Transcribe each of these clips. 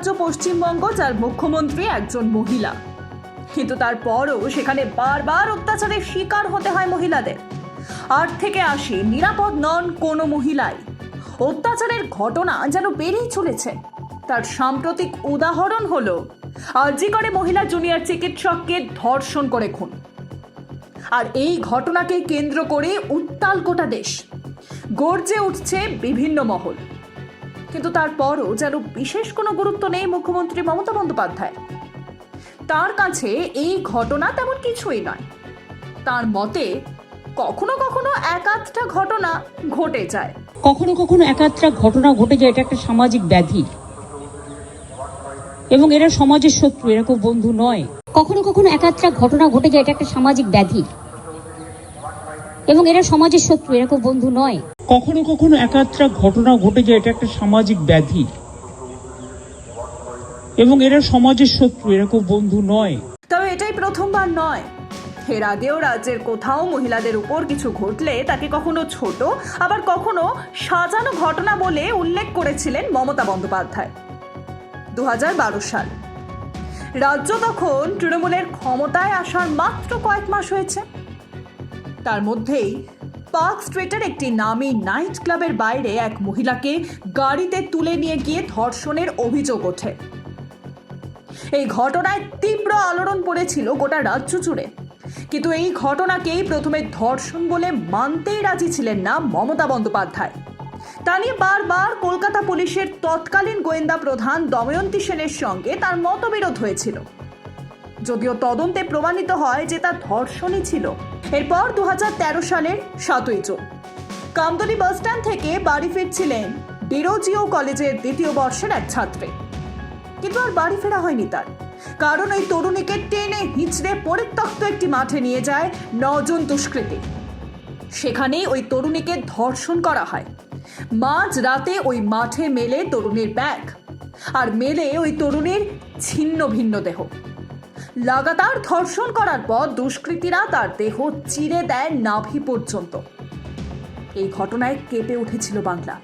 রাজ্য পশ্চিমবঙ্গ, যার মুখ্যমন্ত্রী একজন মহিলা। কিন্তু তারপরও সেখানে বারবার অত্যাচারের শিকার হতে হয় মহিলাদের। আট থেকে আসি নিরাপদ নন কোনো মহিলাই। অত্যাচারের ঘটনা যেন বেড়েই চলেছে। তার সাম্প্রতিক উদাহরণ হলো, আরজি করে মহিলা জুনিয়র চিকিৎসককে ধর্ষণ করে খুন। আর এই ঘটনাকে কেন্দ্র করে উত্তাল গোটা দেশ। গর্জে উঠছে বিভিন্ন মহল। কিন্তু তারপরও যেন বিশেষ কোনো গুরুত্ব নেই মুখ্যমন্ত্রী মমতা বন্দ্যোপাধ্যায়। তার কাছে এই ঘটনা তেমন কিছুই নয়। তার মতে, কখনো কখনো এক আধটা ঘটনা ঘটে যায়। কখনো কখনো একাত্রা ঘটনা ঘটে যায়, এটা একটা সামাজিক ব্যাধি। এবং এরা সমাজের শত্রু, এরা কেউ বন্ধু নয়। কখনো কখনো একাত্রা ঘটনা ঘটে যায়, এটা একটা সামাজিক ব্যাধি। এবং এরা সমাজের শত্রু, এরা কেউ বন্ধু নয়। কখনো কখনো একাত্রা ঘটনা ঘটে যায়, এটা একটা সামাজিক ব্যাধি। এবং এরা সমাজের শত্রু, এরা কেউ বন্ধু নয়। তবে এটাই প্রথমবার নয়। এর আগেও রাজ্যের কোথাও মহিলাদের উপর কিছু ঘটলে তাকে কখনো ছোট, আবার কখনো সাজানো ঘটনা বলে উল্লেখ করেছিলেন মমতা বন্দ্যোপাধ্যায়। দু হাজার বারো সাল। রাজ্য তখন তৃণমূলের ক্ষমতায় আসার মাত্র কয়েক মাস হয়েছে। তার মধ্যেই পার্ক স্ট্রিটের একটি নামী নাইট ক্লাবের বাইরে এক মহিলাকে গাড়িতে তুলে নিয়ে গিয়ে ধর্ষণের অভিযোগ ওঠে। এই ঘটনায় তীব্র আলোড়ন পড়েছিল গোটা রাজ্য জুড়ে। কিন্তু এই ঘটনাকেই প্রথমে ধর্ষণ বলে মানতেই রাজি ছিলেন না মমতা বন্দ্যোপাধ্যায়। তা নিয়ে বারবার কলকাতা পুলিশের তৎকালীন গোয়েন্দা প্রধান দময়ন্তী সেনের সঙ্গে তার মতবিরোধ হয়েছিল। যদিও তদন্তে প্রমাণিত হয় যে তা ধর্ষণই ছিল। এরপর দু হাজার তেরো সালের সাতই জুন। কামদলি বাসস্ট্যান্ড থেকে বাড়ি ফিরছিলেন ডিরোজিও কলেজের দ্বিতীয় বর্ষের এক ছাত্রী। কিন্তু আর বাড়ি ফেরা হয়নি তার। কারণ ওই তরুণীকে টেনে হিঁচড়ে পরিত্যক্ত একটি মাঠে নিয়ে যায় নজন দুষ্কৃতী। সেখানেই ওই তরুণীকে ধর্ষণ করা হয়। মাঝ রাতে ওই মাঠে মেলে তরুণীর ব্যাগ। আর মেলে ওই তরুণীর ছিন্ন ভিন্ন দেহ। লাগাতার ধর্ষণ করার পর দুষ্কৃতীরা তার দেহ চিরে দেয় নাভি পর্যন্ত। এই ঘটনায় কেঁপে উঠেছিল বাংলা।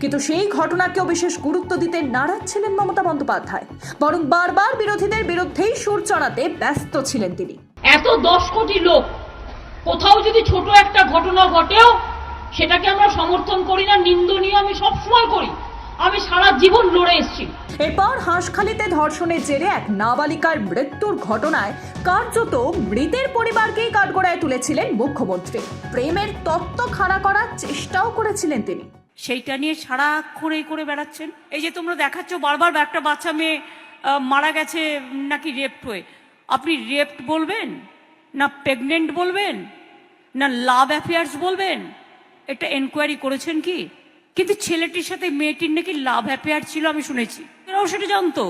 কিন্তু সেই ঘটনাকেও বিশেষ গুরুত্ব দিতে নারাজ ছিলেন মমতা বন্দ্যোপাধ্যায়। বরং বারবার বিরোধীদের বিরুদ্ধেই সুর চড়াতে ব্যস্ত ছিলেন তিনি। এত দশ কোটি লোক, কোথাও যদি ছোট একটা ঘটনা ঘটেও সেটাকে আমরা সমর্থন করি না, নিন্দনীয় আমি সবসময় করি। আমি সারা জীবন লড়ে এসেছি। এরপর হাঁসখালিতে ধর্ষণের জেরে এক নাবালিকার মৃত্যুর ঘটনায় কার্যত মৃতের পরিবারকেই কাঠগড়ায় তুলেছিলেন মুখ্যমন্ত্রী। প্রেমের তত্ত্ব খাড়া করার চেষ্টাও করেছিলেন তিনি। সেইটা নিয়ে সারাক্ষণ এই করে বেড়াচ্ছেন। এই যে তোমরা দেখাচ্ছ, বারবার একটা বাচ্চা মেয়ে মারা গেছে নাকি রেপ্ট হয়ে। আপনি রেপ্ট বলবেন? না প্রেগনেন্ট বলবেন? না লাভ অ্যাফেয়ার্স বলবেন? এটা এনকোয়ারি করেছেন কি? কিন্তু ছেলেটির সাথে মেয়েটির নাকি লাভ অ্যাফেয়ার ছিল আমি শুনেছি। এরাও সেটা জানতো।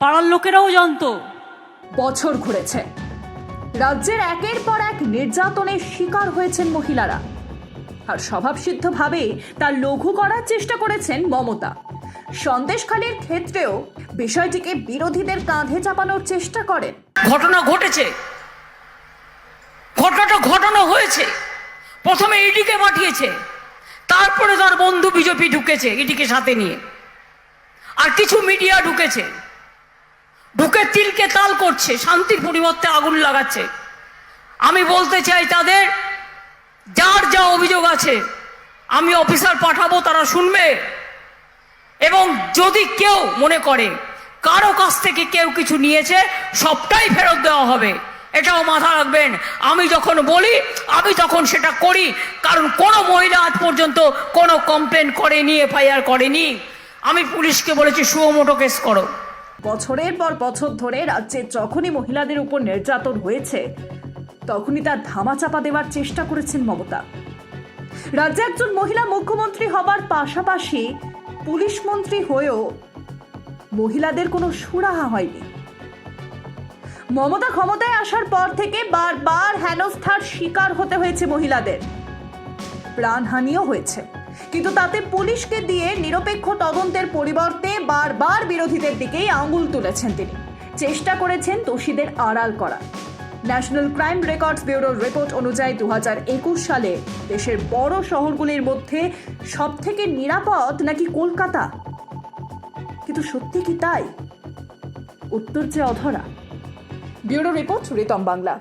পাড়ার লোকেরাও জানতো। বছর ঘুরেছে। রাজ্যের একের পর এক নির্যাতনের শিকার হয়েছেন মহিলারা। আর স্বভাবসিদ্ধভাবে তার লঘু করার চেষ্টা করেছেন মমতা। সন্দেশখালীর ক্ষেত্রেও বিষয়টিকে বিরোধীদের কাঁধে চাপানোর চেষ্টা করেন। ঘটনা ঘটেছে। ঘটনাটা ঘটনা হয়েছে। প্রথমে ইডিকে পাঠিয়েছে। তারপরে তার বন্ধু বিজেপি ঢুকেছে ইডিকে সাথে নিয়ে। আর কিছু মিডিয়া ঢুকেছে। ঢুকে তিলকে তাল করছে, শান্তির পরিবর্তে আগুন লাগাচ্ছে। আমি বলতে চাই তাদের, যার যা অভিযোগ আছে, আমি অফিসার পাঠাবো, তারা শুনবে। এবং যদি কেউ মনে করে, কারও কাছ থেকে কেউ কিছু নিয়েছে, সবটাই ফেরত দেওয়া হবে। এটাও মাথা রাখবেন, আমি যখন বলি, আমি তখন সেটা করি, কারণ কোনো মহিলা আজ পর্যন্ত কোনো কমপ্লেন করেনি এফআইআর করেনি। আমি পুলিশকে বলেছি সুমোটো কেস করো। বছরের পর বছর ধরে রাজ্যে যখনই মহিলাদের উপর নির্যাতন হয়েছে, তখনই তার ধামাচাপা দেওয়ার চেষ্টা করেছেন মমতা। রাজ্যে একজন মহিলা মুখ্যমন্ত্রী হবার পাশাপাশি পুলিশ মন্ত্রী হয়েও মহিলাদের কোনো সুরাহা হয়নি। মমতা ক্ষমতায় আসার পর থেকে বারবার হেনস্থার শিকার হতে হয়েছে মহিলাদের। প্রাণহানিও হয়েছে। কিন্তু তাতে পুলিশকে দিয়ে নিরপেক্ষ তদন্তের পরিবর্তে বারবার বিরোধীদের দিকেই আঙুল তুলেছেন তিনি। চেষ্টা করেছেন দোষীদের আড়াল করা ন্যাশনাল ক্রাইম রেকর্ডস ব্যুরোর রিপোর্ট অনুযায়ী দু হাজার একুশ সালে দেশের বড় শহরগুলির মধ্যে সবথেকে নিরাপদ নাকি কলকাতা? কিন্তু সত্যি কি তাই? উত্তর যে অধরা। Bureau report, Ritam Bangla.